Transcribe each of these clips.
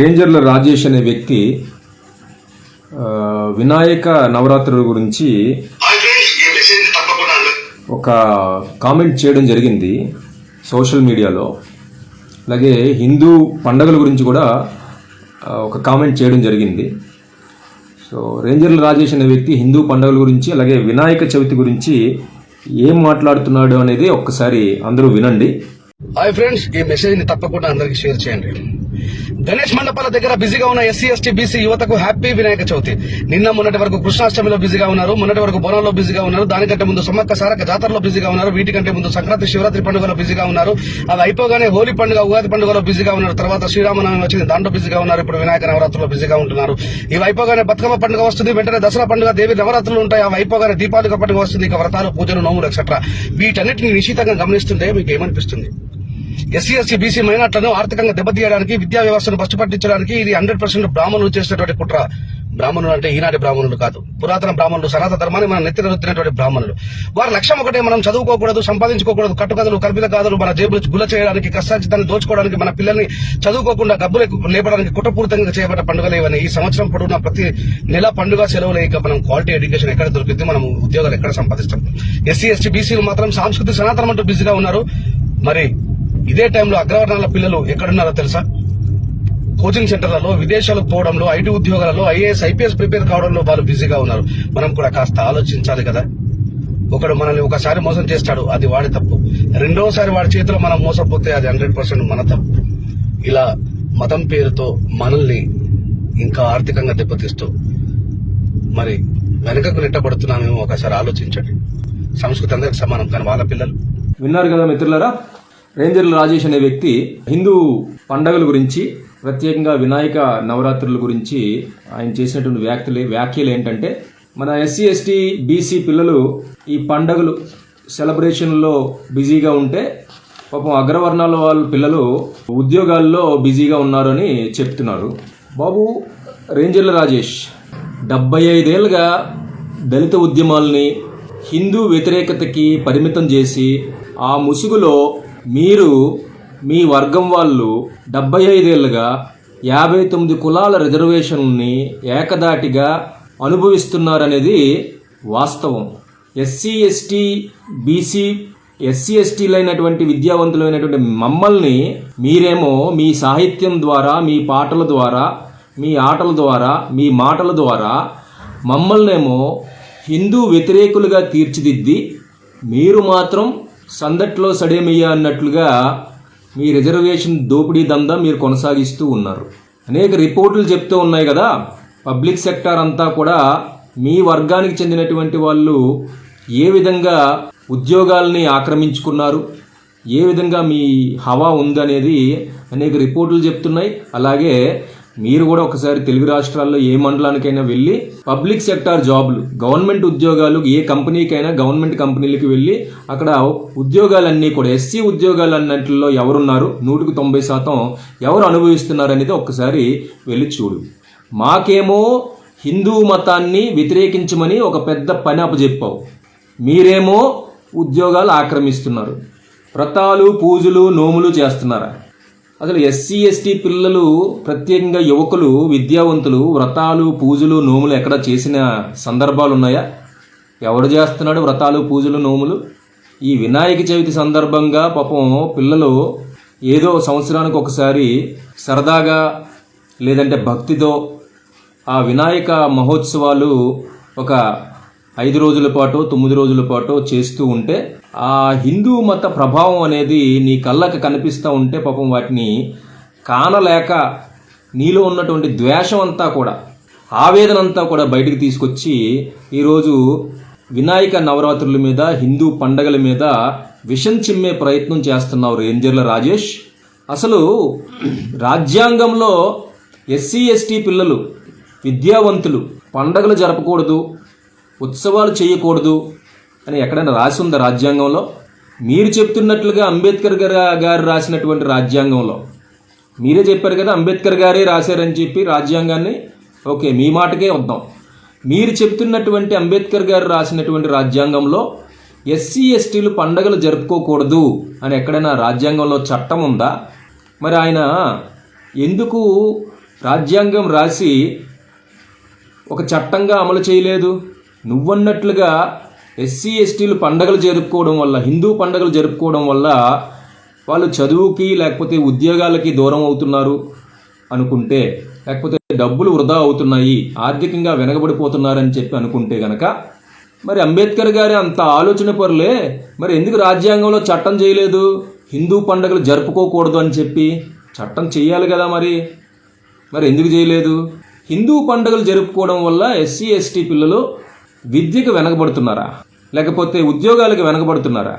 రేంజర్ల రాజేష్ అనే వ్యక్తి వినాయక నవరాత్రుల గురించి ఒక కామెంట్ చేయడం జరిగింది సోషల్ మీడియాలో. అలాగే హిందూ పండగల గురించి కూడా ఒక కామెంట్ చేయడం జరిగింది. సో రేంజర్ల రాజేష్ అనే వ్యక్తి హిందూ పండుగల గురించి అలాగే వినాయక చవితి గురించి ఏం మాట్లాడుతున్నాడు అనేది ఒక్కసారి అందరూ వినండి. హాయ్ ఫ్రెండ్స్ ఈ మెసేజ్ని తప్పకుండా అందరికి షేర్ చేయండి. గణేష్ మండపాల దగ్గర బిజీగా ఉన్న ఎస్సీ ఎస్టీ బీసీ యువతకు హ్యాపీ వినాయక చవితి. నిన్న మొన్నటి వరకు కృష్ణాష్టమిలో బిజీగా ఉన్నారు. మొన్నటి వరకు బోనంలో బిజీగా ఉన్నారు. దానికంటే ముందు సమ్మక్క సారక జాతరలో బిజీగా ఉన్నారు. వీటికంటే ముందు సంక్రాంతి శివరాత్రి పండుగలో బిజీగా ఉన్నారు. అవి అయిపోగానే హోలీ పండుగ ఉగాది పండుగలో బిజీగా ఉన్నారు. తర్వాత శ్రీరామనవమి వచ్చింది. దాంట్లో బిజీగా ఉన్నారు. ఇప్పుడు వినాయక నవరాత్రుల్లో బిజీగా ఉంటున్నారు. ఇవి అయిపోగానే బతుకమ్మ పండుగ వస్తుంది. వెంటనే దసరా పండుగ దేవి నవరాత్రులు ఉంటాయి. అవి అయిపోగానే దీపావళి పండుగ వస్తుంది. ఇక వ్రతాలు పూజలు నోములు ఎక్సెట్రా వీటన్నిటిని నిశ్చితంగా గమనిస్తుంటే మీకు ఏమనిపిస్తుంది? ఎస్సీ ఎస్సీ బీసీ మైనార్టీలను ఆర్థికంగా దెబ్బతీయడానికి విద్యా వ్యవస్థను ఫస్ట్ పట్టించడానికి ఇది హండ్రెడ్ పర్సెంట్ బ్రాహ్మణులు చేసినటువంటి కుట్ర. బ్రాహ్మణులు అంటే ఈనాటి బ్రాహ్మణులు కాదు. పురాతన బ్రాహ్మణులు సనాతన ధర్మాన్ని మనం నెత్తిన రుద్దినటువంటి బ్రాహ్మణులు. వారి లక్ష్యం ఒకటే మనం చదువుకోకూడదు సంపాదించుకోకూడదు కట్టుకథలు కల్పిత కాదులు మన జేబులు గుల చేయడానికి కష్టాచితాన్ని దోచుకోవడానికి మన పిల్లల్ని చదువుకోకుండా గబ్బులు లేపడానికి కుట్రపూరితంగా చేయబడ్డ పండుగలు ఇవన్నీ ఈ సంవత్సరం పొడవున ప్రతి నెల పండుగ సెలవులు ఇక మనం క్వాలిటీ ఎడ్యుకేషన్ ఎక్కడ దొరికింది మనం ఉద్యోగాలు ఎక్కడ సంపాదిస్తాం. ఎస్సీ ఎస్టీ బీసీలు మాత్రం సాంస్కృతిక సనాతనం అంటూ బిజీగా ఉన్నారు. మరి ఇదే టైంలో అగ్రవర్ణాల పిల్లలు ఎక్కడున్నారో తెలుసా? కోచింగ్ సెంటర్లలో విదేశాలకు పోవడంలో ఐటీ ఉద్యోగాలలో ఐఏఎస్ ఐపీఎస్ ప్రిపేర్ కావడంలో వాళ్ళు బిజీగా ఉన్నారు. మనం కూడా కాస్త ఆలోచించాలి కదా? ఒకడు మనల్ని ఒకసారి మోసం చేస్తాడు అది వాడి తప్పు. రెండోసారి వాడి చేతిలో మనం మోసపోతే అది హండ్రెడ్ పర్సెంట్ మన తప్పు. ఇలా మతం పేరుతో మనల్ని ఇంకా ఆర్థికంగా దెబ్బతీస్తూ మరి వెనకకు నెట్టబడుతున్నామేమో ఒకసారి ఆలోచించండి. సంస్కృతి అందరికి సమానం కానీ వాళ్ళ పిల్లలు? విన్నారు కదా మిత్రులారా? రేంజర్ల రాజేష్ అనే వ్యక్తి హిందూ పండగల గురించి ప్రత్యేకంగా వినాయక నవరాత్రుల గురించి ఆయన చేసినటువంటి వ్యాఖ్యలు వ్యాఖ్యలు ఏంటంటే మన ఎస్సీ ఎస్టీ బీసీ పిల్లలు ఈ పండగలు సెలబ్రేషన్లో బిజీగా ఉంటే పాపం అగ్రవర్ణాల వాళ్ళ పిల్లలు ఉద్యోగాల్లో బిజీగా ఉన్నారని చెప్తున్నారు. బాబు రేంజర్ల రాజేష్ డెబ్బై ఐదేళ్ళుగా దళిత ఉద్యమాల్ని హిందూ వ్యతిరేకతకి పరిమితం చేసి ఆ ముసుగులో మీరు మీ వర్గం వాళ్ళు డెబ్బై ఐదేళ్ళుగా యాభై తొమ్మిది కులాల రిజర్వేషన్ని ఏకదాటిగా అనుభవిస్తున్నారనేది వాస్తవం. ఎస్సీ ఎస్టీ బీసీ ఎస్సీ ఎస్టీలైనటువంటి విద్యావంతులైనటువంటి మమ్మల్ని మీరేమో మీ సాహిత్యం ద్వారా మీ పాటల ద్వారా మీ ఆటల ద్వారా మీ మాటల ద్వారా మమ్మల్నేమో హిందూ వ్యతిరేకులుగా తీర్చిదిద్ది మీరు మాత్రం సందట్లో సడేమయ్య అన్నట్లుగా మీ రిజర్వేషన్ దోపిడీ దందా మీరు కొనసాగిస్తూ ఉన్నారు. అనేక రిపోర్టులు చెప్తూ ఉన్నాయి కదా. పబ్లిక్ సెక్టార్ అంతా కూడా మీ వర్గానికి చెందినటువంటి వాళ్ళు ఏ విధంగా ఉద్యోగాల్ని ఆక్రమించుకున్నారు? ఏ విధంగా మీ హవా ఉందనేది అనేక రిపోర్టులు చెప్తున్నాయి. అలాగే మీరు కూడా ఒకసారి తెలుగు రాష్ట్రాల్లో ఏ మండలానికైనా వెళ్ళి పబ్లిక్ సెక్టార్ జాబులు గవర్నమెంట్ ఉద్యోగాలు ఏ కంపెనీకైనా గవర్నమెంట్ కంపెనీలకి వెళ్ళి అక్కడ ఉద్యోగాలన్నీ కూడా ఎస్సీ ఉద్యోగాలు అన్నింటిలో ఎవరున్నారు? నూటికి తొంభై శాతం ఎవరు అనుభవిస్తున్నారు అనేది ఒక్కసారి వెళ్ళి చూడు. మాకేమో హిందూ మతాన్ని వ్యతిరేకించమని ఒక పెద్ద పని అప్పచెప్పావు మీరేమో ఉద్యోగాలు ఆక్రమిస్తున్నారు. వ్రతాలు పూజలు నోములు చేస్తున్నారా? అసలు ఎస్సీ ఎస్టీ పిల్లలు ప్రత్యేకంగా యువకులు విద్యావంతులు వ్రతాలు పూజలు నోములు ఎక్కడ చేసిన సందర్భాలు ఉన్నాయా ఎవడు చేస్తున్నాడు వ్రతాలు పూజలు నోములు? ఈ వినాయక చవితి సందర్భంగా పాపం పిల్లలు ఏదో సంవత్సరానికి ఒకసారి సరదాగా లేదంటే భక్తితో ఆ వినాయక మహోత్సవాలు ఒక ఐదు రోజుల పాటు తొమ్మిది రోజుల పాటు చేస్తూ ఉంటే ఆ హిందూ మత ప్రభావం అనేది నీ కళ్ళకు కనిపిస్తూ ఉంటే పాపం వాటిని కానలేక నీలో ఉన్నటువంటి ద్వేషం అంతా కూడా ఆవేదన అంతా కూడా బయటికి తీసుకొచ్చి ఈరోజు వినాయక నవరాత్రుల మీద హిందూ పండగల మీద విషం చిమ్మే ప్రయత్నం చేస్తున్నావు రేంజర్ల రాజేష్. అసలు రాజ్యాంగంలో ఎస్సీ ఎస్టీ పిల్లలు విద్యావంతులు పండగలు జరపకూడదు ఉత్సవాలు చేయకూడదు అని ఎక్కడైనా రాసి ఉందా రాజ్యాంగంలో? మీరు చెప్తున్నట్లుగా అంబేద్కర్ గారు గారు రాసినటువంటి రాజ్యాంగంలో. మీరే చెప్పారు కదా అంబేద్కర్ గారే రాశారని చెప్పి రాజ్యాంగాన్ని. ఓకే మీ మాటకే వద్దాం. మీరు చెప్తున్నటువంటి అంబేద్కర్ గారు రాసినటువంటి రాజ్యాంగంలో ఎస్సీ ఎస్టీలు పండగలు జరుపుకోకూడదు అని ఎక్కడైనా రాజ్యాంగంలో చట్టం ఉందా? మరి ఆయన ఎందుకు రాజ్యాంగం రాసి ఒక చట్టంగా అమలు చేయలేదు? నువ్వన్నట్లుగా ఎస్సీ ఎస్టీలు పండగలు జరుపుకోవడం వల్ల హిందూ పండగలు జరుపుకోవడం వల్ల వాళ్ళు చదువుకి లేకపోతే ఉద్యోగాలకి దూరం అవుతున్నారు అనుకుంటే లేకపోతే డబ్బులు వృధా అవుతున్నాయి ఆర్థికంగా వెనకబడిపోతున్నారని చెప్పి అనుకుంటే గనక మరి అంబేద్కర్ గారి అంత ఆలోచన పరులే మరి ఎందుకు రాజ్యాంగంలో చట్టం చేయలేదు? హిందూ పండుగలు జరుపుకోకూడదు అని చెప్పి చట్టం చేయాలి కదా మరి. మరి ఎందుకు చేయలేదు? హిందూ పండుగలు జరుపుకోవడం వల్ల ఎస్సీ ఎస్టీ పిల్లలు విద్యకు వెనకబడుతున్నారా? లేకపోతే ఉద్యోగాలకు వెనకబడుతున్నారా?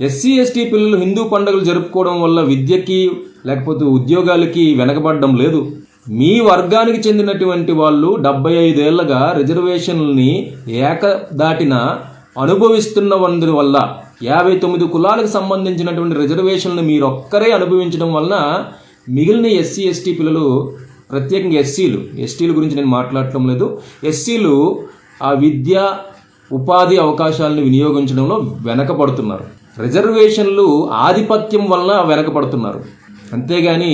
ఎస్సీ ఎస్టీ పిల్లలు హిందూ పండుగలు జరుపుకోవడం వల్ల విద్యకి లేకపోతే ఉద్యోగాలకి వెనకబడడం లేదు. మీ వర్గానికి చెందినటువంటి వాళ్ళు డెబ్బై ఐదేళ్ళగా రిజర్వేషన్లని ఏకదాటిన అనుభవిస్తున్న వందు వల్ల యాభై తొమ్మిది కులాలకు సంబంధించినటువంటి రిజర్వేషన్లు మీరు ఒక్కరే అనుభవించడం వలన మిగిలిన ఎస్సీ ఎస్టీ పిల్లలు ప్రత్యేకంగా ఎస్సీలు ఎస్టీల గురించి నేను మాట్లాడటం లేదు. ఎస్సీలు ఆ విద్య ఉపాధి అవకాశాలను వినియోగించడంలో వెనకబడుతున్నారు. రిజర్వేషన్లు ఆధిపత్యం వలన వెనకబడుతున్నారు. అంతేగాని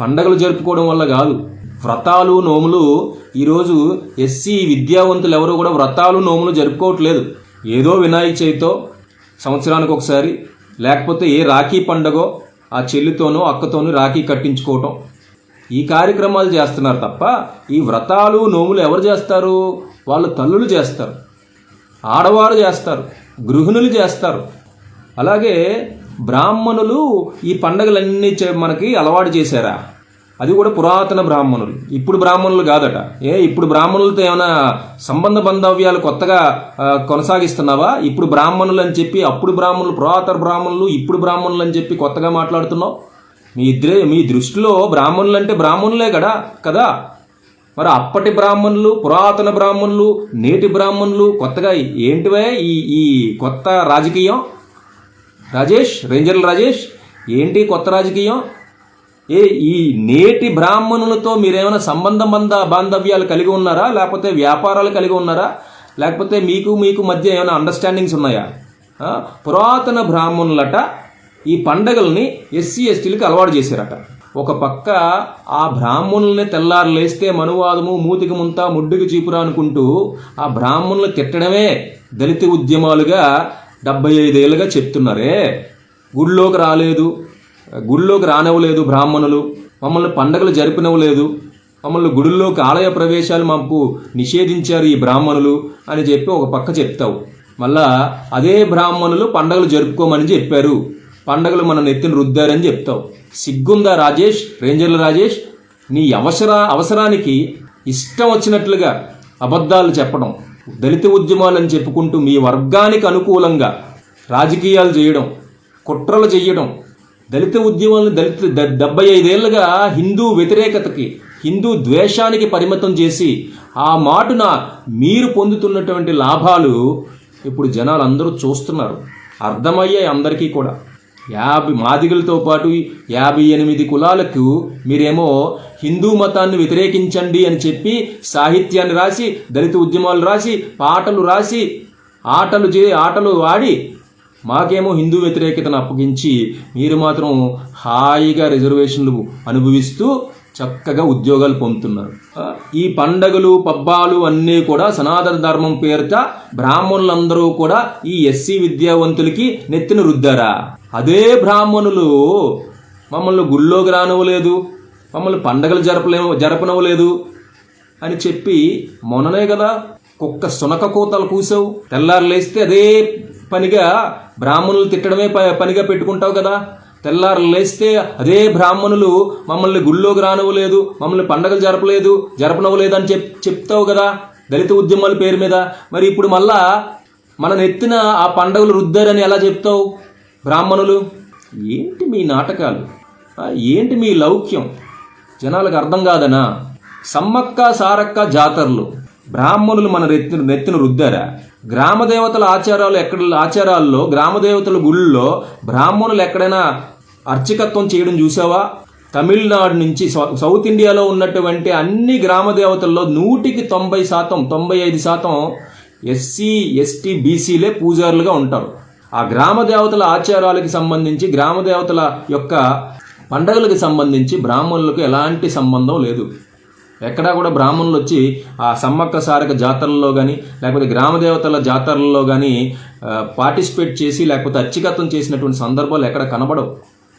పండగలు జరుపుకోవడం వల్ల కాదు. వ్రతాలు నోములు ఈరోజు ఎస్సీ విద్యావంతులు ఎవరు కూడా వ్రతాలు నోములు జరుపుకోవట్లేదు. ఏదో వినాయక చవితో సంవత్సరానికి ఒకసారి లేకపోతే ఏ రాఖీ పండగో ఆ చెల్లితోనో అక్కతోనో రాఖీ కట్టించుకోవటం. ఈ కార్యక్రమాలు చేస్తున్నారు తప్ప ఈ వ్రతాలు నోములు ఎవరు చేస్తారు? వాళ్ళ తల్లులు చేస్తారు ఆడవారు చేస్తారు గృహిణులు చేస్తారు. అలాగే బ్రాహ్మణులు ఈ పండగలన్నీ చే- మనకి అలవాటు చేశారా? అది కూడా పురాతన బ్రాహ్మణులు. ఇప్పుడు బ్రాహ్మణులు కాదట. ఏ ఇప్పుడు బ్రాహ్మణులతో ఏమైనా సంబంధ బంధవ్యాలు కొత్తగా కొనసాగిస్తున్నావా? ఇప్పుడు బ్రాహ్మణులు అని చెప్పి అప్పుడు బ్రాహ్మణులు పురాతన బ్రాహ్మణులు ఇప్పుడు బ్రాహ్మణులు అని చెప్పి కొత్తగా మాట్లాడుతున్నావు? మీ ఇద్దరే మీ దృష్టిలో బ్రాహ్మణులు అంటే బ్రాహ్మణులే కదా కదా? మరి అప్పటి బ్రాహ్మణులు పురాతన బ్రాహ్మణులు నేటి బ్రాహ్మణులు కొత్తగా ఏంటివే ఈ ఈ కొత్త రాజకీయం? రాజేష్? రేంజర్ల రాజేష్? ఏంటి కొత్త రాజకీయం? ఏ ఈ నేటి బ్రాహ్మణులతో మీరేమైనా సంబంధ బంధ బాంధవ్యాలు కలిగి ఉన్నారా? లేకపోతే వ్యాపారాలు కలిగి ఉన్నారా? లేకపోతే మీకు మీకు మధ్య ఏమైనా అండర్స్టాండింగ్స్ ఉన్నాయా? పురాతన బ్రాహ్మణులట ఈ పండగల్ని ఎస్సీ ఎస్టీలకు అలవాటు చేశారట. ఒక పక్క ఆ బ్రాహ్మణుల్ని తెల్లారు లేస్తే మనువాదము మూతికి ముంత ముడ్డుకి చీపురా అనుకుంటూ ఆ బ్రాహ్మణులు తిట్టడమే దళిత ఉద్యమాలుగా డెబ్బై ఐదేళ్ళుగా చెప్తున్నారే. గుళ్ళోకి రాలేదు. గుడిలోకి రానివ్వలేదు బ్రాహ్మణులు. మమ్మల్ని పండగలు జరిపినవ్వలేదు. మమ్మల్ని గుడుల్లోకి ఆలయ ప్రవేశాలు మాకు నిషేధించారు ఈ బ్రాహ్మణులు అని చెప్పి ఒక పక్క చెప్తావు. మళ్ళా అదే బ్రాహ్మణులు పండగలు జరుపుకోమని చెప్పారు. పండగలు మన నెత్తిని రుద్దారని చెప్తావు. సిగ్గుందా రాజేష్? రేంజర్ల రాజేష్? నీ అవసర అవసరానికి ఇష్టం వచ్చినట్లుగా అబద్ధాలు చెప్పడం దళిత ఉద్యమాలని చెప్పుకుంటూ మీ వర్గానికి అనుకూలంగా రాజకీయాలు చేయడం కుట్రలు చేయడం దళిత ఉద్యమాలను దళిత డెబ్బై ఐదేళ్ళుగా హిందూ వ్యతిరేకతకి హిందూ ద్వేషానికి పరిమితం చేసి ఆ మాటున మీరు పొందుతున్నటువంటి లాభాలు ఇప్పుడు జనాలు అందరూ చూస్తున్నారు. అర్థమయ్యాయి అందరికీ కూడా. యాభై మాదిగలతో పాటు యాభై ఎనిమిది కులాలకు మీరేమో హిందూ మతాన్ని వ్యతిరేకించండి అని చెప్పి సాహిత్యాన్ని రాసి దళిత ఉద్యమాలు రాసి పాటలు రాసి ఆటలు చే ఆటలు ఆడి మాకేమో హిందూ వ్యతిరేకతను అప్పగించి మీరు మాత్రం హాయిగా రిజర్వేషన్లు అనుభవిస్తూ చక్కగా ఉద్యోగాలు పొందుతున్నారు. ఈ పండగలు పబ్బాలు అన్నీ కూడా సనాతన ధర్మం పేరిట బ్రాహ్మణులందరూ కూడా ఈ ఎస్సీ విద్యావంతులకి నెత్తిన రుద్దారా? అదే బ్రాహ్మణులు మమ్మల్ని గుళ్ళోకి రానివ్వలేదు మమ్మల్ని పండగలు జరపలే జరపనవ్వలేదు అని చెప్పి మొన్ననే కదా కుక్క సునక కూతలు కూసావు. తెల్లారు లేస్తే అదే పనిగా బ్రాహ్మణులు తిట్టడమే ప- పనిగా పెట్టుకుంటావు కదా. తెల్లారు లేస్తే అదే బ్రాహ్మణులు మమ్మల్ని గుళ్ళోకి రానివ్వలేదు మమ్మల్ని పండగలు జరపలేదు జరపనవ్వలేదు అని చెప్ చెప్తావు కదా దళిత ఉద్యమాల పేరు మీద. మరి ఇప్పుడు మళ్ళా మన నెత్తిన ఆ పండగలు రుద్దారని ఎలా చెప్తావు? బ్రాహ్మణులు ఏంటి మీ నాటకాలు? ఏంటి మీ లౌక్యం? జనాలకు అర్థం కాదనా? సమ్మక్క సారక్క జాతరలు. బ్రాహ్మణులు మన నెత్తిన నెత్తిన రుద్దారా? గ్రామ దేవతల ఆచారాలు ఎక్కడ ఆచారాల్లో గ్రామదేవతల గుళ్ళో గుళ్ళల్లో బ్రాహ్మణులు ఎక్కడైనా అర్చకత్వం చేయడం చూసావా తమిళనాడు నుంచి సౌత్ ఇండియాలో ఉన్నటువంటి అన్ని గ్రామ దేవతల్లో నూటికి తొంభై శాతం తొంభై ఐదు శాతం ఎస్సీ ఎస్టీ బీసీలే పూజారులుగా ఉంటారు. ఆ గ్రామ దేవతల ఆచారాలకి సంబంధించి గ్రామ దేవతల యొక్క పండగలకు సంబంధించి బ్రాహ్మణులకు ఎలాంటి సంబంధం లేదు. ఎక్కడా కూడా బ్రాహ్మణులు వచ్చి ఆ సమ్మక్క సారక జాతరల్లో కానీ లేకపోతే గ్రామ దేవతల జాతరల్లో కానీ పార్టిసిపేట్ చేసి లేకపోతే అచ్చికత్వం చేసినటువంటి సందర్భాలు ఎక్కడ కనబడవు.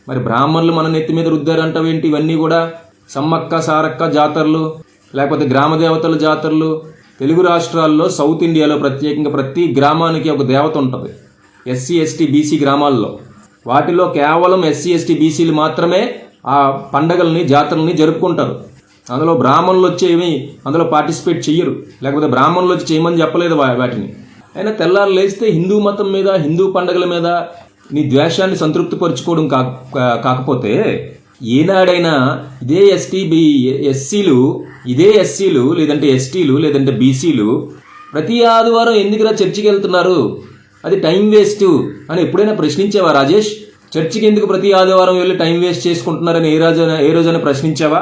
మరి బ్రాహ్మణులు మన నెత్తి మీద రుద్దారంటవేంటి ఇవన్నీ కూడా? సమ్మక్క సారక్క జాతరలు లేకపోతే గ్రామ దేవతల జాతరలు తెలుగు రాష్ట్రాల్లో సౌత్ ఇండియాలో ప్రత్యేకంగా ప్రతి గ్రామానికి ఒక దేవత ఉంటుంది. ఎస్సీ ఎస్టీ బీసీ గ్రామాల్లో. వాటిలో కేవలం ఎస్సీ ఎస్టీ బీసీలు మాత్రమే ఆ పండగల్ని జాతరల్ని జరుపుకుంటారు. అందులో బ్రాహ్మణులు వచ్చేవి అందులో పార్టిసిపేట్ చెయ్యరు. లేకపోతే బ్రాహ్మణులు వచ్చి చేయమని చెప్పలేదు వాటిని. అయినా తెల్లారు లేస్తే హిందూ మతం మీద హిందూ పండగల మీద నీ ద్వేషాన్ని సంతృప్తిపరచుకోవడం కా కా- కాకపోతే ఏనాడైనా ఇదే ఎస్టీ బి ఎస్సీలు ఇదే ఎస్సీలు లేదంటే ఎస్టీలు లేదంటే బీసీలు ప్రతి ఆదివారం ఎందుకురా చర్చికి వెళ్తున్నారు అది టైం వేస్ట్ అని ఎప్పుడైనా ప్రశ్నించావా రాజేష్? చర్చికి ఎందుకు ప్రతి ఆదివారం వెళ్ళి టైం వేస్ట్ చేసుకుంటున్నారని ఏ రోజు ఏ రోజైనా ప్రశ్నించావా?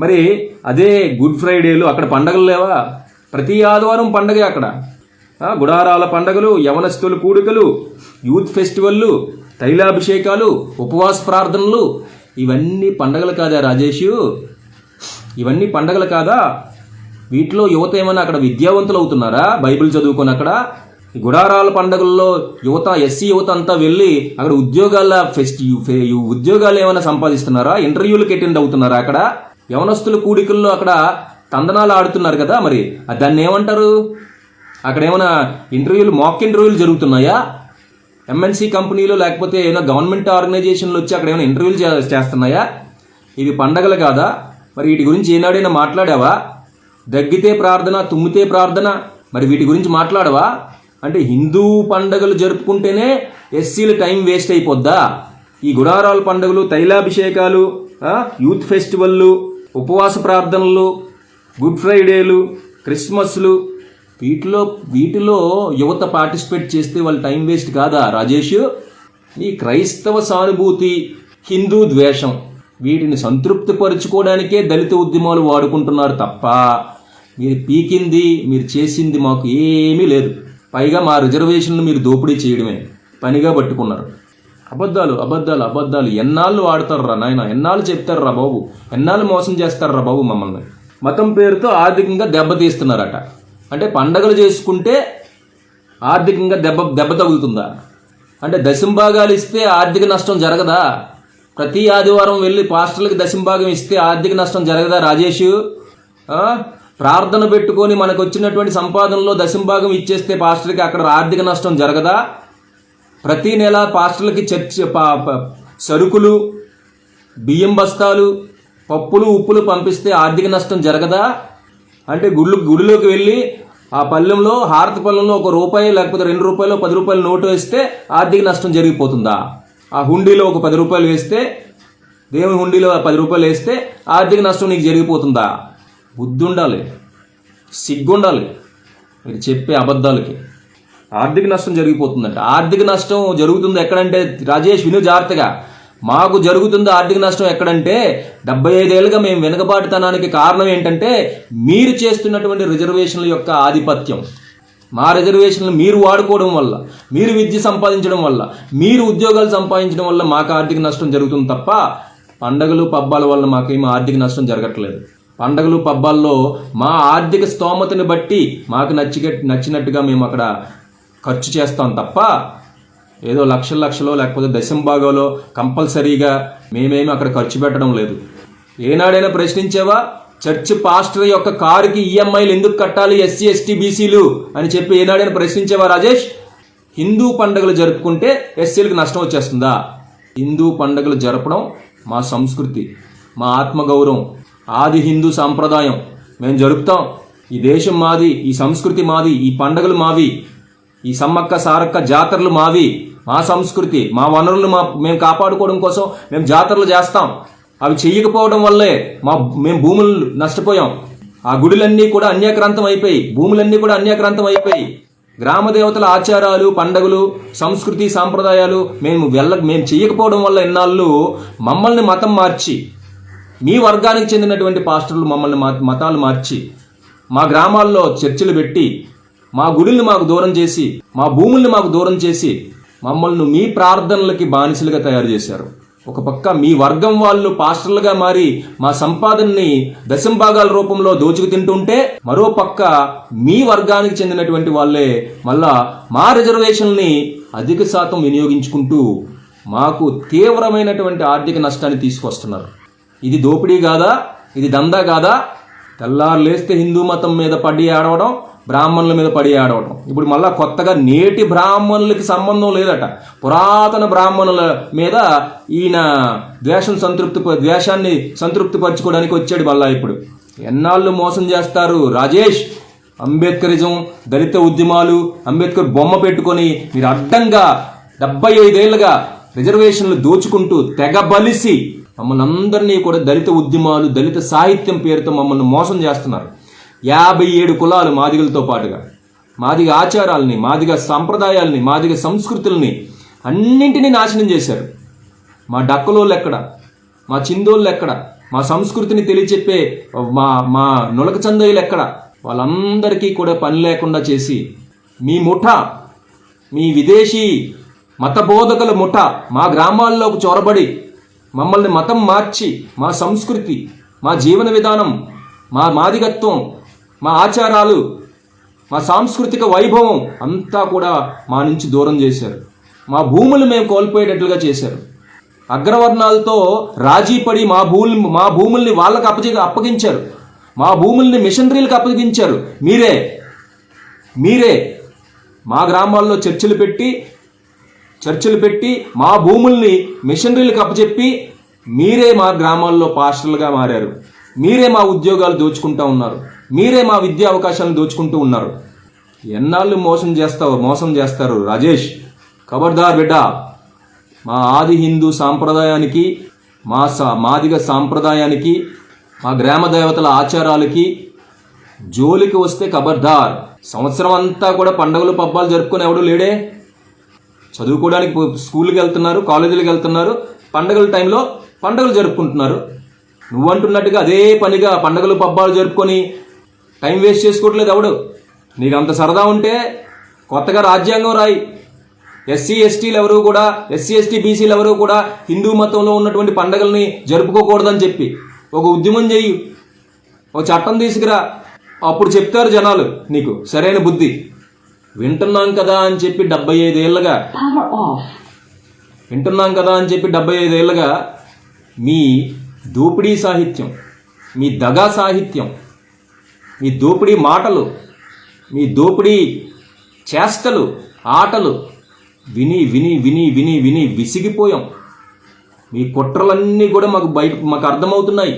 మరి అదే గుడ్ ఫ్రైడేలు అక్కడ పండగలు లేవా? ప్రతి ఆదివారం పండగే అక్కడ. గుడారాల పండగలు యవనస్తుల కూడికలు యూత్ ఫెస్టివల్లు తైలాభిషేకాలు ఉపవాస ప్రార్థనలు ఇవన్నీ పండగలు కాదా రాజేషు? ఇవన్నీ పండగలు కాదా? వీటిలో యువత ఏమైనా అక్కడ విద్యావంతులు అవుతున్నారా? బైబిల్ చదువుకొని అక్కడ గుడారాల పండగల్లో యువత ఎస్సీ యువత అంతా వెళ్ళి అక్కడ ఉద్యోగాల ఫెస్ట్ ఉద్యోగాలు ఏమైనా సంపాదిస్తున్నారా? ఇంటర్వ్యూలకు అటెండ్ అవుతున్నారా అక్కడ? యవనస్తుల కూడికల్లో అక్కడ తందనాలు ఆడుతున్నారు కదా మరి. దాన్ని ఏమంటారు? అక్కడ ఏమైనా ఇంటర్వ్యూలు మాక్ ఇంటర్వ్యూలు జరుగుతున్నాయా? ఎంఎన్సీ కంపెనీలు లేకపోతే ఏమైనా గవర్నమెంట్ ఆర్గనైజేషన్లు వచ్చి అక్కడ ఏమైనా ఇంటర్వ్యూలు చే- చేస్తున్నాయా? ఇవి పండగలు కాదా? మరి వీటి గురించి ఏనాడైనా మాట్లాడావా? దగ్గితే ప్రార్థన తుమ్మితే ప్రార్థన మరి వీటి గురించి మాట్లాడవా? అంటే హిందూ పండగలు జరుపుకుంటేనే ఎస్సీలు టైం వేస్ట్ అయిపోద్దా? ఈ గుడారాల పండుగలు తైలాభిషేకాలు యూత్ ఫెస్టివల్లు ఉపవాస ప్రార్థనలు గుడ్ ఫ్రైడేలు క్రిస్మస్లు వీటిలో వీటిలో యువత పార్టిసిపేట్ చేస్తే వాళ్ళ టైం వేస్ట్ కాదా రాజేష్? ఈ క్రైస్తవ సానుభూతి హిందూ ద్వేషం వీటిని సంతృప్తిపరుచుకోవడానికే దళిత ఉద్యమాలు వాడుకుంటున్నారు తప్ప మీరు పీకింది మీరు చేసింది మాకు ఏమీ లేదు. పైగా మా రిజర్వేషన్లు మీరు దోపిడీ చేయడమే. పనిగా పట్టుకున్నారు. అబద్ధాలు అబద్ధాలు అబద్ధాలు. ఎన్నాళ్ళు వాడతారు రా నాయన? ఎన్నాళ్ళు చెప్తారు రా బాబు? ఎన్నాళ్ళు మోసం చేస్తారు రా బాబు మమ్మల్ని? మతం పేరుతో ఆర్థికంగా దెబ్బతీస్తున్నారట అంటే పండగలు చేసుకుంటే ఆర్థికంగా దెబ్బ దెబ్బ తగులుతుందా? అంటే దశంభాగాలు ఇస్తే ఆర్థిక నష్టం జరగదా? ప్రతి ఆదివారం వెళ్ళి పాస్టర్లకి దశంభాగం ఇస్తే ఆర్థిక నష్టం జరగదా రాజేష్? ప్రార్థన పెట్టుకొని మనకు వచ్చినటువంటి సంపాదనలో దశంభాగం ఇచ్చేస్తే పాస్టర్కి అక్కడ ఆర్థిక నష్టం జరగదా? ప్రతి నెల పాస్టర్లకి చర్చ సరుకులు బియ్యం బస్తాలు పప్పులు ఉప్పులు పంపిస్తే ఆర్థిక నష్టం జరగదా? అంటే గుళ్ళు గుడిలోకి వెళ్ళి ఆ పళ్ళెంలో హారతి పళ్ళెంలో ఒక రూపాయి లేకపోతే రెండు రూపాయలు పది రూపాయలు నోటు వేస్తే ఆర్థిక నష్టం జరిగిపోతుందా? ఆ హుండీలో ఒక పది రూపాయలు వేస్తే దేవుని హుండీలో పది రూపాయలు వేస్తే ఆర్థిక నష్టం నీకు జరిగిపోతుందా? బుద్ధి ఉండాలి సిగ్గుండాలి మీరు చెప్పే అబద్ధాలకి. ఆర్థిక నష్టం జరిగిపోతుందంట. ఆర్థిక నష్టం జరుగుతుంది ఎక్కడంటే రాజేష్ విను జాగ్రత్తగా. మాకు జరుగుతుంది ఆర్థిక నష్టం ఎక్కడంటే డెబ్బై ఐదేళ్ళుగా మేము వెనుకబాటుతనానికి కారణం ఏంటంటే మీరు చేస్తున్నటువంటి రిజర్వేషన్ల యొక్క ఆధిపత్యం. మా రిజర్వేషన్లు మీరు వాడుకోవడం వల్ల మీరు విద్య సంపాదించడం వల్ల మీరు ఉద్యోగాలు సంపాదించడం వల్ల మాకు ఆర్థిక నష్టం జరుగుతుంది తప్ప పండగలు పబ్బాల వల్ల మాకేమీ ఆర్థిక నష్టం జరగట్లేదు. పండగలు పబ్బాల్లో మా ఆర్థిక స్తోమతని బట్టి మాకు నచ్చి నచ్చినట్టుగా మేము అక్కడ ఖర్చు చేస్తాం తప్ప ఏదో లక్షల లక్షలో లేకపోతే దశంభాగంలో కంపల్సరీగా మేమేమి అక్కడ ఖర్చు పెట్టడం లేదు. ఏనాడైనా ప్రశ్నించావా? చర్చ్ పాస్టర్ యొక్క కారుకి ఈఎంఐలు ఎందుకు కట్టాలి ఎస్సీ ఎస్టీ బీసీలు అని చెప్పి ఏనాడైనా ప్రశ్నించావా రాజేష్? హిందూ పండుగలు జరుపుకుంటే ఎస్సీలకు నష్టం వచ్చేస్తుందా? హిందూ పండుగలు జరపడం మా సంస్కృతి మా ఆత్మగౌరవం ఆది హిందూ సాంప్రదాయం. మేము జరుపుతాం. ఈ దేశం మాది ఈ సంస్కృతి మాది ఈ పండగలు మావి ఈ సమ్మక్క సారక్క జాతరలు మావి మా సంస్కృతి మా వనరులు మా మేము కాపాడుకోవడం కోసం మేము జాతరలు చేస్తాం. అవి చెయ్యకపోవడం వల్లే మా మేము భూములు నష్టపోయాం. ఆ గుడులన్నీ కూడా అన్యాక్రాంతం అయిపోయి భూములన్నీ కూడా అన్యాక్రాంతం అయిపోయి గ్రామ దేవతల ఆచారాలు పండగలు సంస్కృతి సాంప్రదాయాలు మేము వెళ్ళ మేము చెయ్యకపోవడం వల్ల ఎన్నాళ్ళు మమ్మల్ని మతం మార్చి మీ వర్గానికి చెందినటువంటి పాస్టర్లు మమ్మల్ని మా- మతాలు మార్చి మా గ్రామాల్లో చర్చిలు పెట్టి మా గుడిల్ని మాకు దూరం చేసి మా భూముల్ని మాకు దూరం చేసి మమ్మల్ని మీ ప్రార్థనలకి బానిసలుగా తయారు చేశారు. ఒక పక్క మీ వర్గం వాళ్ళు పాస్టర్లుగా మారి మా సంపాదనని దశంభాగాల రూపంలో దోచుకు తింటుంటే మరో పక్క మీ వర్గానికి చెందినటువంటి వాళ్ళే మళ్ళా మా రిజర్వేషన్ని అధిక శాతం వినియోగించుకుంటూ మాకు తీవ్రమైనటువంటి ఆర్థిక నష్టాన్ని తీసుకొస్తున్నారు. ఇది దోపిడీ కాదా? ఇది దందా కాదా? తెల్లారు లేస్తే హిందూ మతం మీద పడి ఆడవడం బ్రాహ్మణుల మీద పడి ఆడవడం ఇప్పుడు మళ్ళా కొత్తగా నేటి బ్రాహ్మణులకి సంబంధం లేదట. పురాతన బ్రాహ్మణుల మీద ఈయన ద్వేషం సంతృప్తి ద్వేషాన్ని సంతృప్తి పరచుకోవడానికి వచ్చాడు మళ్ళా ఇప్పుడు. ఎన్నాళ్ళు మోసం చేస్తారు? రాజేష్ అంబేద్కరిజం దళిత ఉద్యమాలు అంబేద్కర్ బొమ్మ పెట్టుకొని మీరు అడ్డంగా డెబ్బై ఐదేళ్ళుగా రిజర్వేషన్లు దోచుకుంటూ తెగ బలిసి మమ్మల్ని అందరినీ కూడా దళిత ఉద్యమాలు దళిత సాహిత్యం పేరుతో మమ్మల్ని మోసం చేస్తున్నారు. యాభై ఏడు కులాలు మాదిగలతో పాటుగా. మాదిగ ఆచారాలని మాదిగ సంప్రదాయాలని మాదిగ సంస్కృతుల్ని అన్నింటినీ నాశనం చేశారు. మా డక్కలోళ్ళు ఎక్కడ? మా చిందోళ్ళు ఎక్కడ? మా సంస్కృతిని తెలియచెప్పే మా మా నులక చందయ్యలు ఎక్కడ? వాళ్ళందరికీ కూడా పని లేకుండా చేసి మీ ముఠ మీ విదేశీ మత బోధకుల ముఠ మా గ్రామాల్లోకి చొరబడి మమ్మల్ని మతం మార్చి మా సంస్కృతి మా జీవన విధానం మా మాదిగత్వం మా ఆచారాలు మా సాంస్కృతిక వైభవం అంతా కూడా మా నుంచి దూరం చేశారు. మా భూములు మేము కోల్పోయేటట్లుగా చేశారు. అగ్రవర్ణాలతో రాజీ పడి మా భూమి మా భూముల్ని వాళ్ళకి అప్పగి అప్పగించారు. మా భూముల్ని మిషనరీలకు అప్పగించారు. మీరే మీరే. మా గ్రామాల్లో చర్చలు పెట్టి చర్చలు పెట్టి మా భూముల్ని మిషనరీలకు అప్పచెప్పి మీరే మా గ్రామాల్లో పాస్టర్లుగా మారారు. మీరే మా ఉద్యోగాలు దోచుకుంటా ఉన్నారు. మీరే మా విద్యా అవకాశాలను దోచుకుంటూ ఉన్నారు. ఎన్నాళ్ళు మోసం చేస్తావు మోసం చేస్తారు రాజేష్? ఖబర్దార్ బిడ్డ మా ఆది హిందూ సాంప్రదాయానికి మా సా మాదిగ సాంప్రదాయానికి మా గ్రామ దేవతల ఆచారాలకి జోలికి వస్తే ఖబర్దార్ సంవత్సరం అంతా కూడా పండగలు పబ్బాలు జరుపుకొని ఎవడు లేడే? చదువుకోవడానికి స్కూల్కి వెళ్తున్నారు కాలేజీలకు వెళ్తున్నారు. పండగల టైంలో పండగలు జరుపుకుంటున్నారు. నువ్వు అంటున్నట్టుగా అదే పనిగా పండగలు పబ్బాలు జరుపుకొని టైం వేస్ట్ చేసుకోవట్లేదు ఎవడు. నీకు అంత సరదా ఉంటే కొత్తగా రాజ్యాంగం రాయి. ఎస్సీ ఎస్టీలు ఎవరు కూడా ఎస్సీ ఎస్టీ బీసీలు ఎవరు కూడా హిందూ మతంలో ఉన్నటువంటి పండగల్ని జరుపుకోకూడదని చెప్పి ఒక ఉద్యమం చెయ్యి. ఒక చట్టం తీసుకురా. అప్పుడు చెప్తారు జనాలు నీకు. సరైన బుద్ధి. వింటున్నాం కదా అని చెప్పి డెబ్బై ఐదేళ్ళుగా. వింటున్నాం కదా అని చెప్పి డెబ్బై ఐదేళ్ళుగా మీ దోపిడీ సాహిత్యం మీ దగా సాహిత్యం మీ దోపిడీ మాటలు మీ దోపిడీ చేష్టలు ఆటలు విని విని విని విని విని విసిగిపోయాం. మీ కుట్రలన్నీ కూడా మాకు బయట మాకు అర్థమవుతున్నాయి.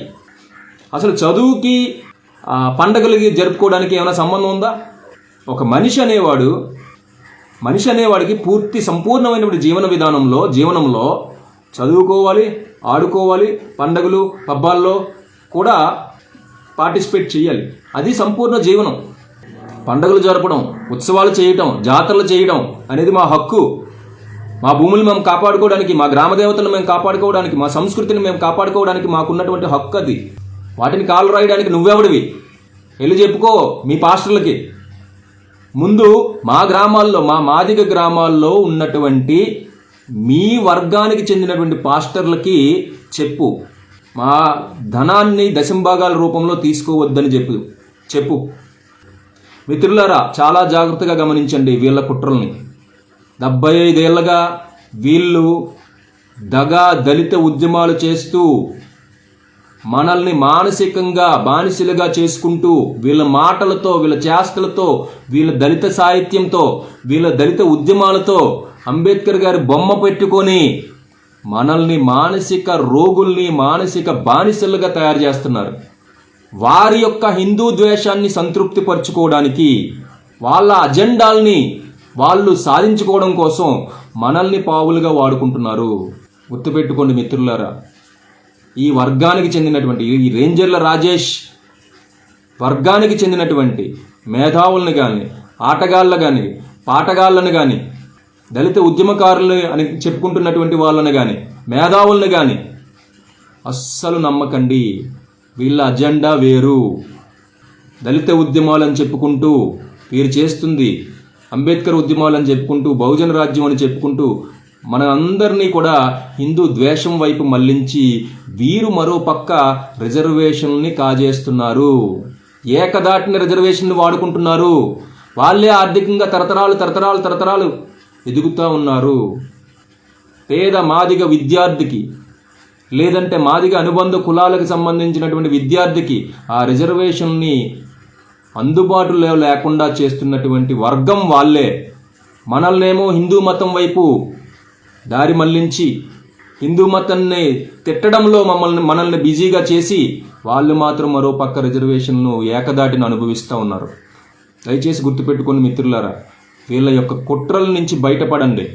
అసలు చదువుకి పండగలకి జరుపుకోవడానికి ఏమైనా సంబంధం ఉందా? ఒక మనిషి అనేవాడు మనిషి అనేవాడికి పూర్తి సంపూర్ణమైనటువంటి జీవన విధానంలో జీవనంలో చదువుకోవాలి ఆడుకోవాలి పండగలు పబ్బాల్లో కూడా పార్టిసిపేట్ చేయాలి అది సంపూర్ణ జీవనం. పండగలు జరపడం ఉత్సవాలు చేయటం జాతరలు చేయడం అనేది మా హక్కు. మా భూములు మేము కాపాడుకోవడానికి మా గ్రామదేవతలను మేము కాపాడుకోవడానికి మా సంస్కృతిని మేము కాపాడుకోవడానికి మాకున్నటువంటి హక్కు అది. వాటిని కాలు రాయడానికి నువ్వెవడివి? వెళ్ళి చెప్పుకో మీ పాస్టర్లకి. ముందు మా గ్రామాల్లో మా మాదిగ గ్రామాల్లో ఉన్నటువంటి మీ వర్గానికి చెందినటువంటి పాస్టర్లకి చెప్పు. మా ధనాన్ని దశంభాగాల రూపంలో తీసుకోవద్దని చెప్పు. చెప్పు. మిత్రులారా చాలా జాగ్రత్తగా గమనించండి వీళ్ళ కుట్రల్ని. డెబ్బై ఐదేళ్ళగా వీళ్ళు దగా దళిత ఉద్యమాలు చేస్తూ మనల్ని మానసికంగా బానిసలుగా చేసుకుంటూ వీళ్ళ మాటలతో వీళ్ళ చేష్టలతో వీళ్ళ దళిత సాహిత్యంతో వీళ్ళ దళిత ఉద్యమాలతో అంబేద్కర్ గారి బొమ్మ పెట్టుకొని మనల్ని మానసిక రోగుల్ని మానసిక బానిసలుగా తయారు చేస్తున్నారు. వారి యొక్క హిందూ ద్వేషాన్ని సంతృప్తి పరుచుకోవడానికి వాళ్ళ అజెండాల్ని వాళ్ళు సాధించుకోవడం కోసం మనల్ని పావులుగా వాడుకుంటున్నారు. గుర్తుపెట్టుకోండి మిత్రులారా ఈ వర్గానికి చెందినటువంటి ఈ రేంజర్ల రాజేష్ వర్గానికి చెందినటువంటి మేధావులను కానీ ఆటగాళ్ళ కానీ పాటగాళ్ళను కానీ దళిత ఉద్యమకారులు అని చెప్పుకుంటున్నటువంటి వాళ్ళని కానీ మేధావులను కానీ అస్సలు నమ్మకండి. వీళ్ళ అజెండా వేరు. దళిత ఉద్యమాలని చెప్పుకుంటూ వీరు చేస్తుంది. అంబేద్కర్ ఉద్యమాలని చెప్పుకుంటూ బహుజన రాజ్యం అని చెప్పుకుంటూ మన అందరినీ కూడా హిందూ ద్వేషం వైపు మళ్ళించి వీరు మరో పక్క రిజర్వేషన్ని కాజేస్తున్నారు. ఏకదాటిన రిజర్వేషన్ని వాడుకుంటున్నారు. వాళ్ళే ఆర్థికంగా తరతరాలు తరతరాలు తరతరాలు ఎదుగుతూ ఉన్నారు. పేద మాదిగ విద్యార్థికి లేదంటే మాదిగ అనుబంధ కులాలకు సంబంధించినటువంటి విద్యార్థికి ఆ రిజర్వేషన్ని అందుబాటులో లేకుండా చేస్తున్నటువంటి వర్గం వాళ్ళే. మనల్నేమో హిందూ మతం వైపు దారి మళ్ళించి హిందూ మతాన్ని తిట్టడంలో మమ్మల్ని మనల్ని బిజీగా చేసి వాళ్ళు మాత్రం మరో పక్క రిజర్వేషన్ను ఏకదాటిని అనుభవిస్తూ ఉన్నారు. దయచేసి గుర్తుపెట్టుకుని మిత్రులారా వీళ్ళ యొక్క కుట్రల నుంచి బయటపడండి.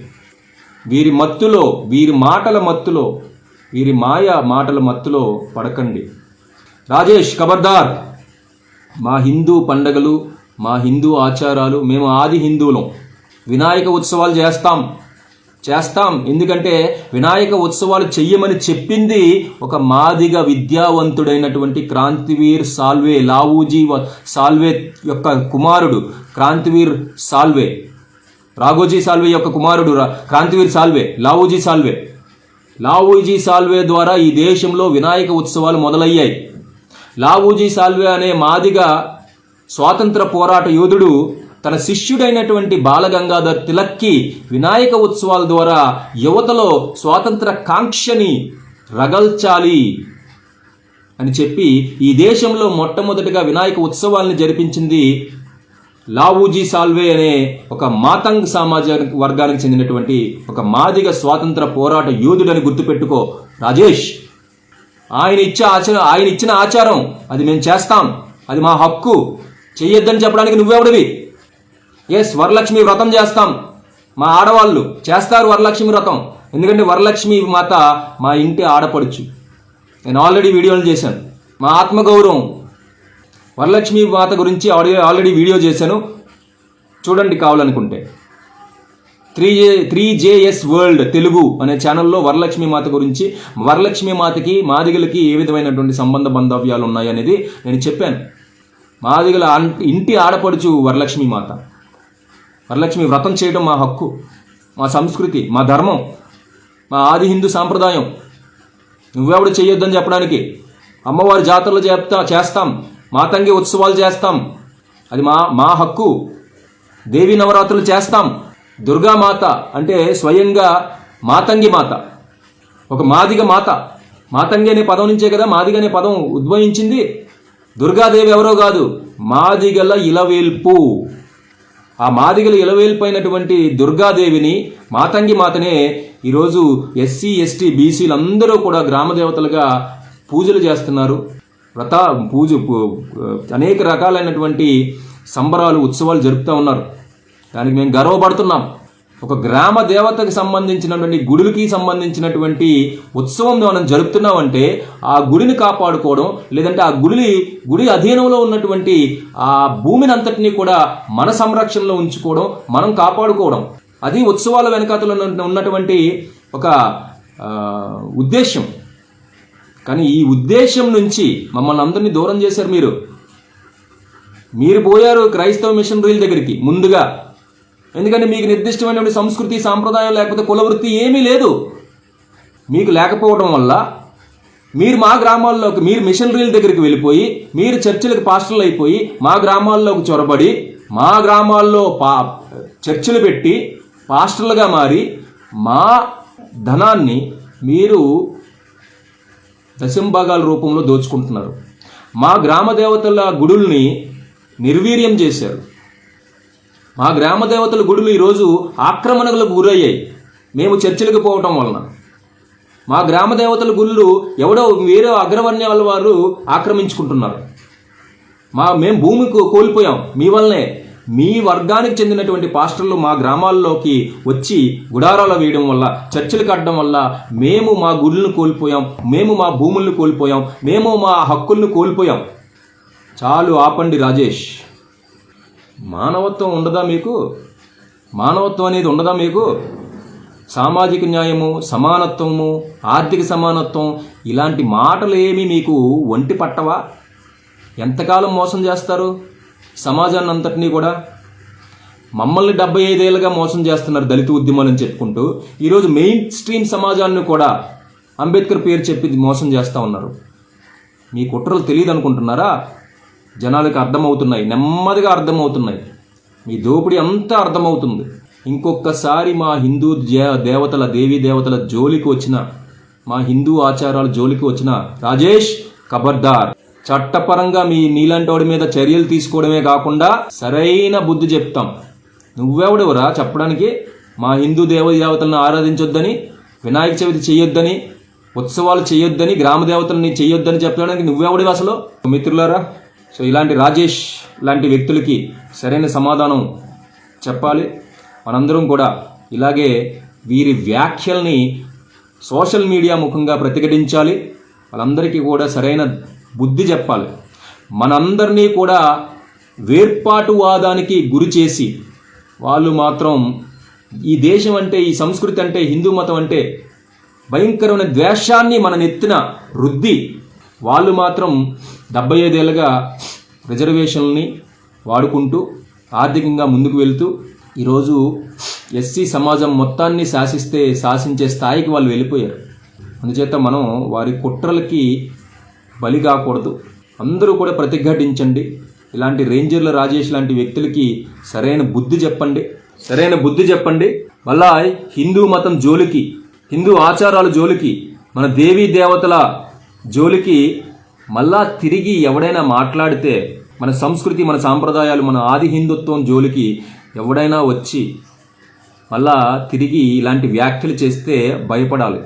వీరి మత్తులో వీరి మాటల మత్తులో వీరి మాయ మాటల మత్తులో పడకండి. రాజేష్ ఖబర్దార్! మా హిందూ పండగలు మా హిందూ ఆచారాలు మేము ఆది హిందువులం. వినాయక ఉత్సవాలు చేస్తాం. చేస్తాం. ఎందుకంటే వినాయక ఉత్సవాలు చెయ్యమని చెప్పింది ఒక మాదిగ విద్యావంతుడైనటువంటి క్రాంతివీర్ సాల్వే లావూజీ సాల్వే యొక్క కుమారుడు. క్రాంతివీర్ సాల్వే. రాఘోజీ సాల్వే యొక్క కుమారుడు రా- క్రాంతివీర్ సాల్వే లావూజీ సాల్వే. లావూజీ సాల్వే ద్వారా ఈ దేశంలో వినాయక ఉత్సవాలు మొదలయ్యాయి. లావూజీ సాల్వే అనే మాదిగ స్వాతంత్ర పోరాట యోధుడు తన శిష్యుడైనటువంటి బాలగంగాధర్ తిలక్కి వినాయక ఉత్సవాల ద్వారా యువతలో స్వాతంత్ర కాంక్షని రగల్చాలి అని చెప్పి ఈ దేశంలో మొట్టమొదటిగా వినాయక ఉత్సవాల్ని జరిపించింది లావూజీ సాల్వే అనే ఒక మాతంగ్ సామాజ వర్గానికి చెందినటువంటి ఒక మాదిగ స్వాతంత్ర పోరాట యోధుడని గుర్తుపెట్టుకో. రాజేష్ ఆయన ఇచ్చే ఆచారం ఆయన ఇచ్చిన ఆచారం అది మేము చేస్తాం. అది మా హక్కు. చెయ్యొద్దని చెప్పడానికి నువ్వెవడివి? ఎస్ వరలక్ష్మి వ్రతం చేస్తాం. మా ఆడవాళ్ళు చేస్తారు వరలక్ష్మి వ్రతం. ఎందుకంటే వరలక్ష్మి మాత మా ఇంటి ఆడపడుచు. నేను ఆల్రెడీ వీడియోలు చేశాను. మా ఆత్మగౌరవం. వరలక్ష్మి మాత గురించి ఆడియో ఆల్రెడీ వీడియో చేశాను. చూడండి కావాలనుకుంటే. Three J three JS world Telugu అనే ఛానల్లో వరలక్ష్మి మాత గురించి వరలక్ష్మి మాతకి మాదిగలకి ఏ విధమైనటువంటి సంబంధ బంధవ్యాలు ఉన్నాయి అనేది నేను చెప్పాను. మాదిగల ఇంటి ఆడపడుచు వరలక్ష్మి మాత. వరలక్ష్మి వ్రతం చేయడం మా హక్కు మా సంస్కృతి మా ధర్మం మా ఆది హిందూ సాంప్రదాయం. నువ్వెవడు చేయొద్దని చెప్పడానికి అమ్మవారి జాతరలు చేస్తా చేస్తాం మాతంగి ఉత్సవాలు చేస్తాం. అది మా మా హక్కు. దేవి నవరాత్రులు చేస్తాం. దుర్గామాత అంటే స్వయంగా మాతంగి మాత. ఒక మాదిగ మాత. మాతంగి అనే పదం నుంచే కదా మాదిగ అనే పదం ఉద్భవించింది. దుర్గాదేవి ఎవరో కాదు మాదిగల ఇలవేల్పు. ఆ మాదిగలు ఇలవేల్పైనటువంటి దుర్గాదేవిని మాతంగి మాతనే ఈరోజు ఎస్సీ ఎస్టీ బీసీలు అందరూ కూడా గ్రామ దేవతలుగా పూజలు చేస్తున్నారు. వ్రత పూజ అనేక రకాలైనటువంటి సంబరాలు ఉత్సవాలు జరుపుతూ ఉన్నారు. దానికి మేము గర్వపడుతున్నాం. ఒక గ్రామ దేవతకి సంబంధించినటువంటి గుడులకి సంబంధించినటువంటి ఉత్సవం మనం జరుపుతున్నామంటే ఆ గుడిని కాపాడుకోవడం లేదంటే ఆ గుడి గుడి అధీనంలో ఉన్నటువంటి ఆ భూమిని అంతటినీ కూడా మన సంరక్షణలో ఉంచుకోవడం మనం కాపాడుకోవడం. అది ఉత్సవాల వెనకాతలో ఉన్నటువంటి ఒక ఉద్దేశం కానీ ఈ ఉద్దేశం నుంచి మమ్మల్ని అందరినీ దూరం చేశారు మీరు. మీరు పోయారు క్రైస్తవ మిషనరీల దగ్గరికి ముందుగా. ఎందుకంటే మీకు నిర్దిష్టమైనటువంటి సంస్కృతి సాంప్రదాయం లేకపోతే కులవృత్తి ఏమీ లేదు. మీకు లేకపోవడం వల్ల మీరు మా గ్రామాల్లోకి మీరు మిషనరీల దగ్గరికి వెళ్ళిపోయి మీరు చర్చిలకు పాస్టర్లు అయిపోయి మా గ్రామాల్లోకి చొరబడి మా గ్రామాల్లో పా చర్చిలు పెట్టి పాస్టర్లుగా మారి మా ధనాన్ని మీరు దశంభాగాల రూపంలో దోచుకుంటున్నారు. మా గ్రామ దేవతల గుడుల్ని నిర్వీర్యం చేశారు. మా గ్రామ దేవతల గుడులు ఈరోజు ఆక్రమణలకు గురయ్యాయి. మేము చర్చలకు పోవటం వలన. మా గ్రామ దేవతల గుళ్ళు ఎవడో వేరే అగ్రవర్ణాల వారు ఆక్రమించుకుంటున్నారు. మా మేము భూమి కోల్పోయాం. మీ వల్లనే. మీ వర్గానికి చెందినటువంటి పాస్టర్లు మా గ్రామాల్లోకి వచ్చి గుడారాలు వేయడం వల్ల చర్చలు కట్టడం వల్ల మేము మా గుళ్ళను కోల్పోయాం. మేము మా భూములను కోల్పోయాం. మేము మా హక్కులను కోల్పోయాం. చాలు ఆపండి రాజేష్. మానవత్వం ఉండదా మీకు? మానవత్వం అనేది ఉండదా మీకు? సామాజిక న్యాయము సమానత్వము ఆర్థిక సమానత్వం ఇలాంటి మాటలు ఏమీ మీకు ఒంటి పట్టవా? ఎంతకాలం మోసం చేస్తారు సమాజాన్ని అంతటినీ కూడా? మమ్మల్ని డెబ్బై ఐదేళ్ళుగా మోసం చేస్తున్నారు దళిత ఉద్యమాలు అని చెప్పుకుంటూ ఈరోజు మెయిన్ స్ట్రీమ్ సమాజాన్ని కూడా అంబేద్కర్ పేరు చెప్పి మోసం చేస్తూ ఉన్నారు. మీ కుట్రలు తెలియదు అనుకుంటున్నారా జనాలకు అర్థమవుతున్నాయి నెమ్మదిగా అర్థమవుతున్నాయి. మీ దోపిడీ అంతా అర్థమవుతుంది. ఇంకొకసారి మా హిందూ దేవతల దేవీ దేవతల జోలికి వచ్చిన మా హిందూ ఆచారాల జోలికి వచ్చిన రాజేష్ కబర్దార్ చట్టపరంగా మీ నీలాంటి వాడి మీద చర్యలు తీసుకోవడమే కాకుండా సరైన బుద్ధి చెప్తాం. నువ్వెవడెవరా చెప్పడానికి? మా హిందూ దేవ దేవతలను ఆరాధించొద్దని వినాయక చవితి చేయొద్దని ఉత్సవాలు చేయొద్దని గ్రామ దేవతలని చేయొద్దని చెప్పడానికి నువ్వెవడివి అసలు? మిత్రులారా సో ఇలాంటి రాజేష్ లాంటి వ్యక్తులకి సరైన సమాధానం చెప్పాలి. మనందరం కూడా ఇలాగే వీరి వ్యాఖ్యల్ని సోషల్ మీడియా ముఖంగా ప్రతిఘటించాలి. వాళ్ళందరికీ కూడా సరైన బుద్ధి చెప్పాలి. మనందరినీ కూడా వేర్పాటువాదానికి గురి చేసి వాళ్ళు మాత్రం ఈ దేశం అంటే ఈ సంస్కృతి అంటే హిందూ మతం అంటే భయంకరమైన ద్వేషాన్ని మన నెత్తిన రుద్ది వాళ్ళు మాత్రం డెబ్బై ఐదేళ్ళుగా రిజర్వేషన్ని వాడుకుంటూ ఆర్థికంగా ముందుకు వెళ్తూ ఈరోజు ఎస్సీ సమాజం మొత్తాన్ని శాసిస్తే శాసించే స్థాయికి వాళ్ళు వెళ్ళిపోయారు. అందుచేత మనం వారి కుట్రలకి బలి కాకూడదు. అందరూ కూడా ప్రతిఘటించండి. ఇలాంటి రేంజర్ల రాజేష్ లాంటి వ్యక్తులకి సరైన బుద్ధి చెప్పండి. సరైన బుద్ధి చెప్పండి. మళ్ళా హిందూ మతం జోలికి హిందూ ఆచారాల జోలికి మన దేవీ దేవతల జోలికి మళ్ళా తిరిగి ఎవడైనా మాట్లాడితే మన సంస్కృతి మన సాంప్రదాయాలు మన ఆది హిందుత్వం జోలికి ఎవడైనా వచ్చి మళ్ళా తిరిగి ఇలాంటి వ్యాఖ్యలు చేస్తే భయపడాలి.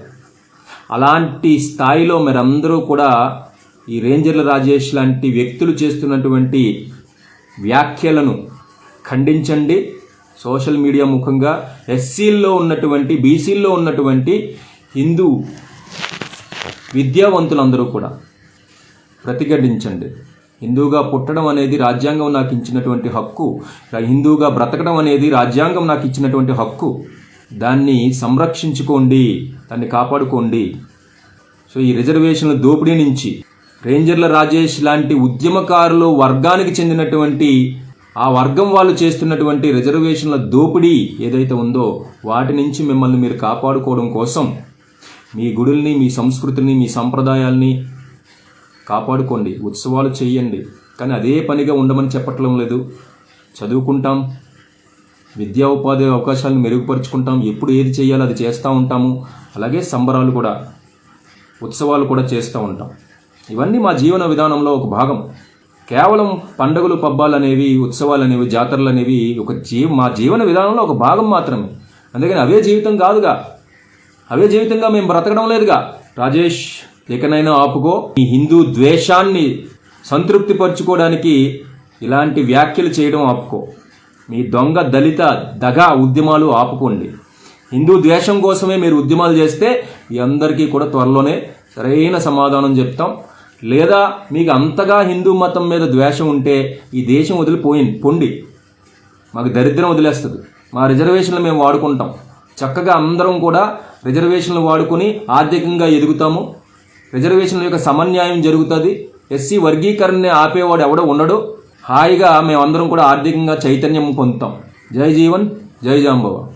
అలాంటి స్థాయిలో మీరందరూ కూడా ఈ రేంజర్ల రాజేష్ లాంటి వ్యక్తులు చేస్తున్నటువంటి వ్యాఖ్యలను ఖండించండి. సోషల్ మీడియా ముఖంగా ఎస్సీల్లో ఉన్నటువంటి బీసీల్లో ఉన్నటువంటి హిందూ విద్యావంతులందరూ కూడా ప్రతిఘటించండి. హిందూగా పుట్టడం అనేది రాజ్యాంగం నాకు ఇచ్చినటువంటి హక్కు. హిందూగా బ్రతకడం అనేది రాజ్యాంగం నాకు ఇచ్చినటువంటి హక్కు. దాన్ని సంరక్షించుకోండి దాన్ని కాపాడుకోండి. సో ఈ రిజర్వేషన్ల దోపిడీ నుంచి రేంజర్ల రాజేష్ లాంటి ఉద్యమకారులు వర్గానికి చెందినటువంటి ఆ వర్గం వాళ్ళు చేస్తున్నటువంటి రిజర్వేషన్ల దోపిడీ ఏదైతే ఉందో వాటి నుంచి మిమ్మల్ని మీరు కాపాడుకోవడం కోసం మీ గుడుల్ని మీ సంస్కృతిని మీ సంప్రదాయాల్ని కాపాడుకోండి. ఉత్సవాలు చేయండి. కానీ అదే పనిగా ఉండమని చెప్పట్లం లేదు. చదువుకుంటాం. విద్యా ఉపాధి అవకాశాలను మెరుగుపరుచుకుంటాం. ఎప్పుడు ఏది చేయాలో అది చేస్తూ ఉంటాము. అలాగే సంబరాలు కూడా ఉత్సవాలు కూడా చేస్తూ ఉంటాం. ఇవన్నీ మా జీవన విధానంలో ఒక భాగం. కేవలం పండుగలు పబ్బాలు అనేవి ఉత్సవాలు అనేవి జాతరలు అనేవి ఒక జీ మా జీవన విధానంలో ఒక భాగం మాత్రమే. అందుకని అవే జీవితం కాదుగా. అవే జీవితంగా మేము బ్రతకడం లేదుగా. రాజేష్ ఇకనైనా ఆపుకో. ఈ హిందూ ద్వేషాన్ని సంతృప్తిపరచుకోవడానికి ఇలాంటి వ్యాఖ్యలు చేయడం ఆపుకో. మీ దొంగ దళిత దగా ఉద్యమాలు ఆపుకోండి. హిందూ ద్వేషం కోసమే మీరు ఉద్యమాలు చేస్తే మీ అందరికీ కూడా త్వరలోనే సరైన సమాధానం చెప్తాం. లేదా మీకు అంతగా హిందూ మతం మీద ద్వేషం ఉంటే ఈ దేశం వదిలిపోయింది పొండి. మాకు దరిద్రం వదిలేస్తుంది. మా రిజర్వేషన్లు మేము వాడుకుంటాం. చక్కగా అందరం కూడా రిజర్వేషన్లు వాడుకొని ఆర్థికంగా ఎదుగుతాము. రిజర్వేషన్ల యొక్క సమన్యాయం జరుగుతుంది. ఎస్సీ వర్గీకరణని ఆపేవాడు ఎవడో ఉండడు. హాయిగా మేమందరం కూడా ఆర్థికంగా చైతన్యం పొందుతాం. జై జీవన్ జై జాంబవ.